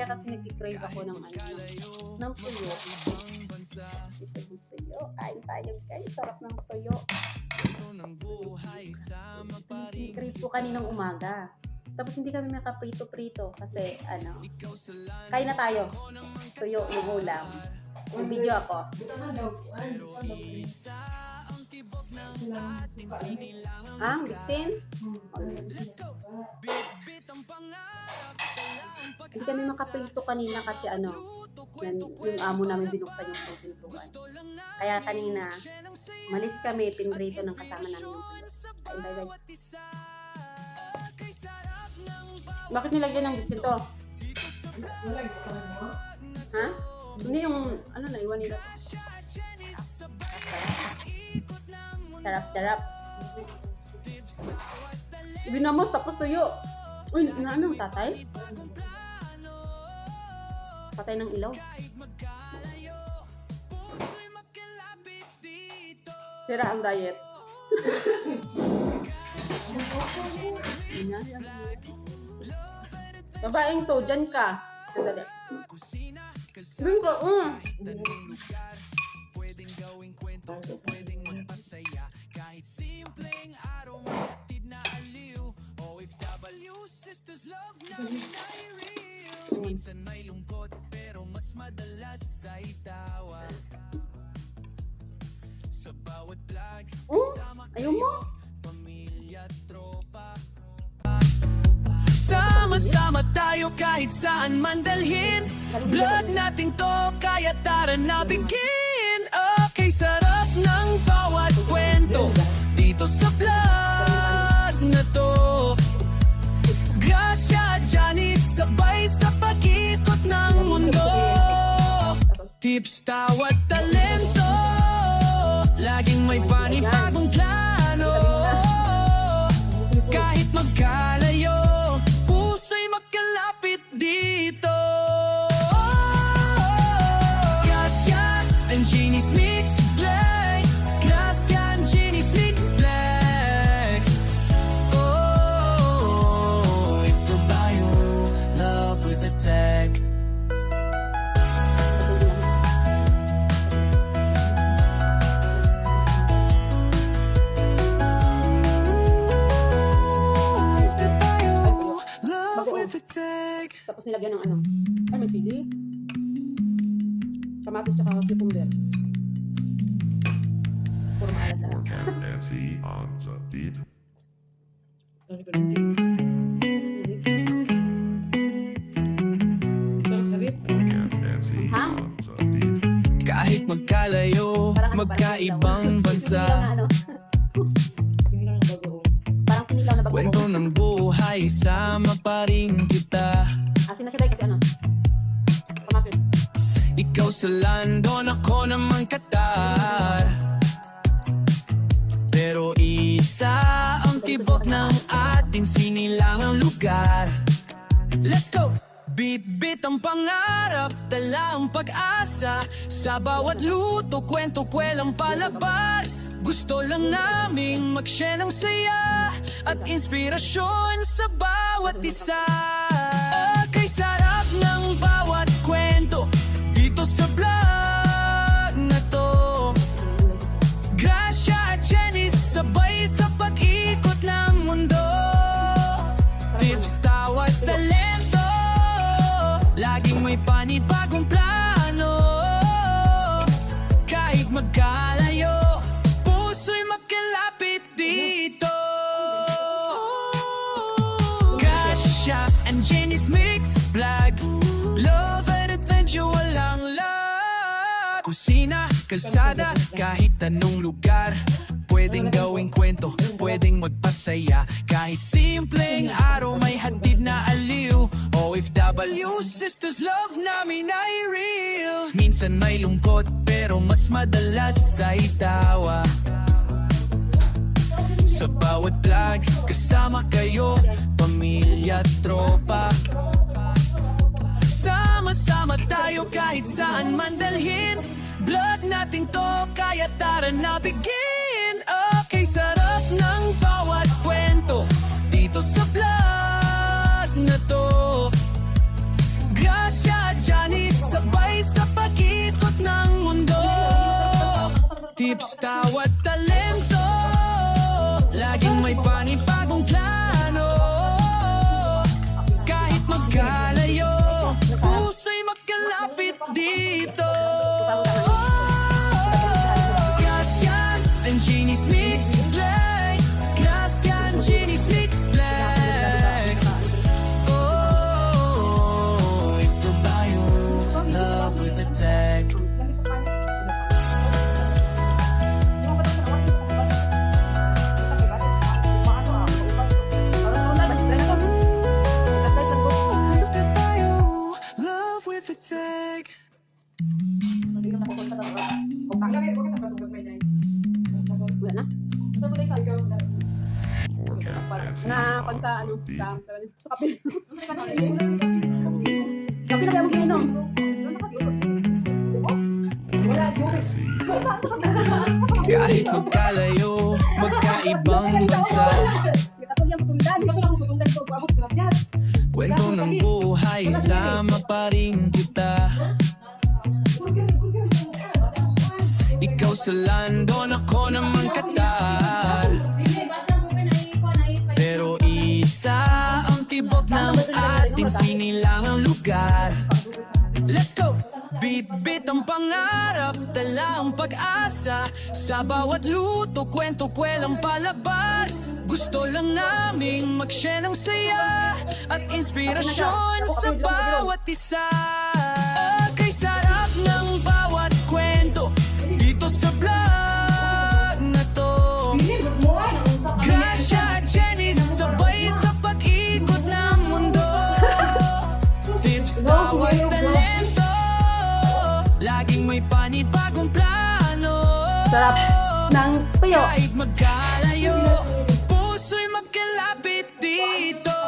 umaga kasi nagkikrave ako ng ano, ng tuyo. Ito yung tuyo, kain tayo guys, sarap ng tuyo. Crave ko kaninang umaga. Tapos hindi kami makaprito-prito kasi ano, kain na tayo. Tuyo yung ulam. Yung video ako. Dito na daw. Ay, dito na daw. Hindi kami makaprito kanina kasi ano, yan, yung amo namin binuksan yung pintuan. Kaya kanina, malis kami, pinrito ng kasama namin yung tuyo. Kain tayo guys. Bakit nilagyan ng bitsin to? Ha? Hindi yung, ano na, iwan nila. Sarap, sarap. Ibinamos, tapos tuyo. Uy, na ano, tatay? Patay ng ilaw. Sira ang diet. Babaeng to, dyan ka. Sandali. Sabihin ko, mm. Minsan may madalas ay tawa. Sa bawat vlog, Oh, kasama ayaw mo? pamilya, tropa. Sama-sama tayo kahit saan man dalhin. Vlog natin to kaya tara na begin Okay, sarap ng bawat kwento Dito sa vlog na to. Gracia, Janice, sabay sa pag-ikot ng mundo Tips, tawat, talento. Laging may panibagong plano. Kahit magkalayo na lang. Nancy on the beat. Ha? on the beat. Kahit magkalayo, Parang magkaibang bansa. Kwento ng buhay, sama pa rin kita Asin na siya kasi ano. Kamatis. Ikaw sa London, ako naman Qatar isa ang tibok ng ating sinilangang lugar. Let's go! Bit-bit ang pangarap, dala ang pag-asa. Sa bawat luto, kwento, kwelang palabas. Gusto lang naming mag-share ng saya At inspirasyon sa bawat isa. Okay, sarap ng bawat kwento. Dito sa vlog kalsada, kahit anong lugar. Pwedeng gawing kwento, pwedeng magpasaya. Kahit simpleng araw may hatid na aliw. OFW, sisters, love namin ay real. Minsan may lungkot, pero mas madalas ay tawa. Sa bawat vlog, kasama kayo Pamilya, tropa. Sama-sama tayo kahit saan man dalhin Blood natin to, kaya tara na begin. Okay, sarap ng bawat kwento Dito sa blood na to. Gracia at Janice, sabay sa pag-ikot ng mundo. Tips, tawad, talento. Laging may pa sa kape. Kape na ba yung ginom? Nancy Kahit magkalayo, magkaibang bansa Kwento ng buhay, sama pa rin kita Ikaw sa London, ako naman Qatar tibok ng ating sinilangang lugar. Let's go! Bit-bit ang pangarap, dala ang pag-asa. Sa bawat luto, kwento, kwelang palabas. Gusto lang naming mag-share ng saya At inspirasyon sa bawat isa Sarap ng tuyo. Kahit magkalayo Puso'y magkalapit dito.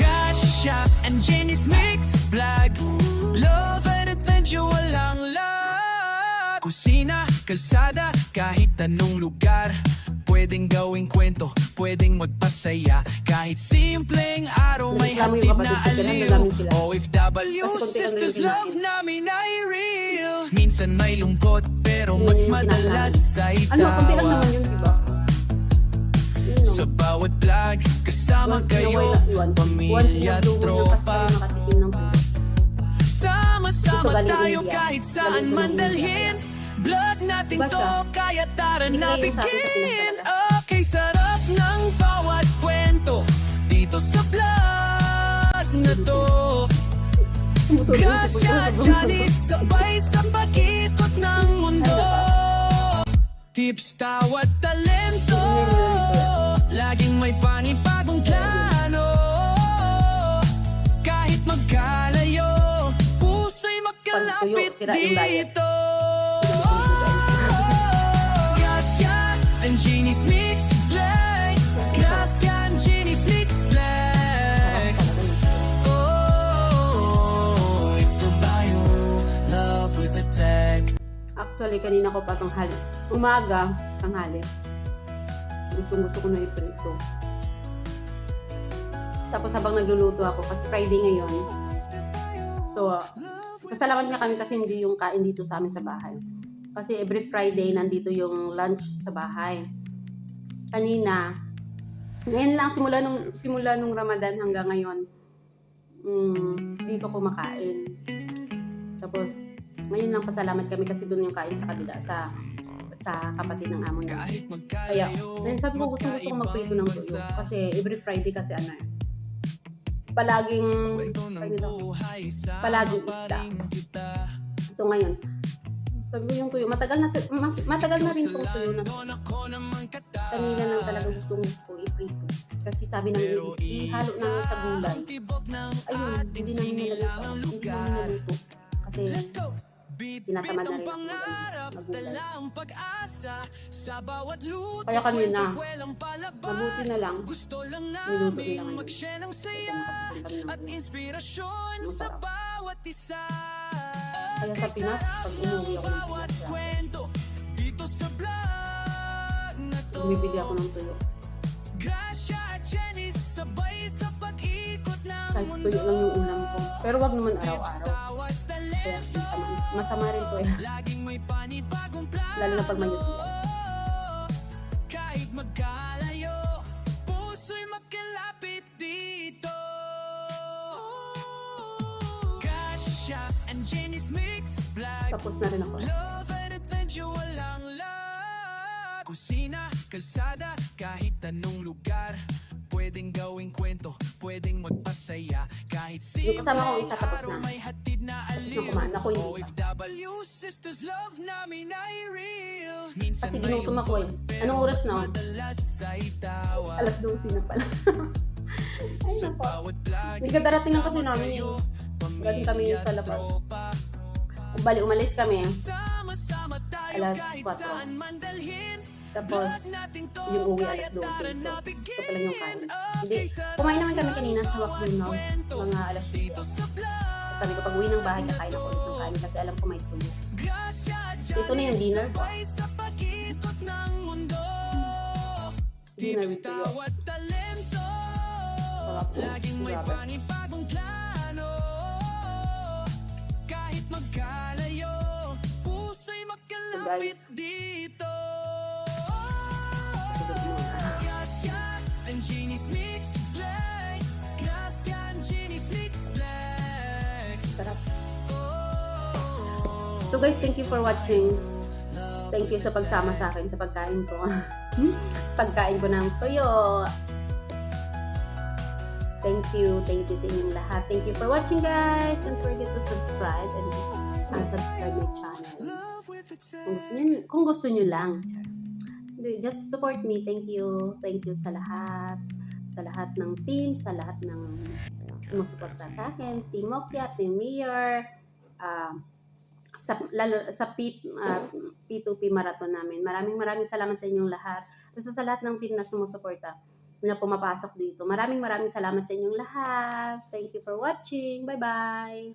Gracia and Jenny's Mix Vlog. Love and adventure, walang lag Kusina, kalsada, kahit anong lugar. Pwedeng gawing kwento, pwedeng magpasaya. Kahit simpleng araw may hatid na aliw. OFW, sisters, love namin ay real Minsan may lungkot, pero mas yung madalas ay Ano, konti lang tawa naman yun, di ba? Yun, no? Sa bawat vlog, kasama Once kayo once- once Pamilya, lang kasi tropa. Sama-sama tayo India. kahit saan man dalhin Vlog natin Diba to, kaya tara Hindi na bigin Okay, sarap ng bawat kwento Dito sa vlog na to Gracia, Janice, sabay sa pag-ikot ng mundo. Tips, tawat, talento. Laging may panibagong plano. Kahit magkalayo Puso'y magkalapit Pag tuyo, sira yung diet. dito Gracia and Genie's Mix Actually, kanina ko pa tanghali. Umaga, tanghali. Gustong gusto ko na iprito. Tapos habang nagluluto ako, kasi Friday ngayon. So, pasalamat nga kami kasi hindi yung kain dito sa amin sa bahay. Kasi every Friday, nandito yung lunch sa bahay. Kanina, ngayon lang, simula nung, simula nung Ramadan hanggang ngayon, mm, dito kumakain. Tapos, ngayon lang pasalamat kami kasi doon yung kain sa kabila sa sa kapatid ng amo namin. Kaya, ngayon sabi ko gusto gusto ko magprito ng tuyo kasi every Friday kasi ano eh, palaging palaging pa isda. So ngayon, sabi ko yung tuyo, matagal na ma- matagal na rin tong tuyo na kanina lang talaga gusto gusto ko iprito. Kasi sabi ng ihalo namin sa gulay. Ayun, hindi namin nilagay sa hindi namin naluto. Kasi Na ang pangarap. Dala ang pag-asa Sa bawat luto Kaya kanina, mabuti na lang, Gusto lang namin mag-share ng saya At inspirasyon sa bawat isa. Kaya sa Pinas, pag umuwi ako ng Pinas, Dito sa vlog na to. Bumibili ako ng tuyo. Gracia at Jenny sabay sa pag-ikot ng Kahit mundo. tuyo lang yung ulam ko. Pero wag naman araw-araw. Kaya masama, masama rin po yan. Lalo na pag may UTI. Kahit magkalayo Puso'y magkalapit dito Kasha and Jenny's Mix Vlog Tapos na rin ako. Love and adventure, walang lag Kusina, kalsada, kahit anong lugar Pwedeng gawing kwento, pwedeng magpasaya Kahit Yung kasama kong isa tapos na. may hatid na aliw. OFW, sisters, love namin ay real Minsan Kasi ginutom ako eh. Anong oras na? Alas 12 na pala. Ay, nako. bawat vlog, Hindi ka darating ng kasi namin eh. Darating kami sa labas. Bali, umalis kami. Alas kahit 4. Tapos, yung uwi alas 12. tara So, ito pala yung kain. Hindi, kumain naman kami kanina sa kwento. Mga alas 7. Dito sa vlog. Sabi ko, pag uwi ng bahay, kakain ako ulit ng kain kasi alam ko may tuyo. So, ito na yung dinner ko. Dinner with tuyo. Sarap po. Grabe. panibagong plano. Kahit magkalayo, puso'y magkalapit So, guys. So guys, thank you for watching. Thank you sa pagsama sa akin sa pagkain ko. pagkain ko ng tuyo. Thank you. Thank you sa inyong lahat. Thank you for watching guys. Don't forget to subscribe and subscribe my channel. Kung gusto nyo, lang. Just support me. Thank you. Thank you sa lahat. Sa lahat ng team, sa lahat ng sumusuporta sa akin. Team Okya, Team Mayor, ah, sa, lalo, sa P, ah, P2P Marathon namin. Maraming maraming salamat sa inyong lahat. Basta sa lahat ng team na sumusuporta na pumapasok dito. Maraming maraming salamat sa inyong lahat. Thank you for watching. Bye-bye!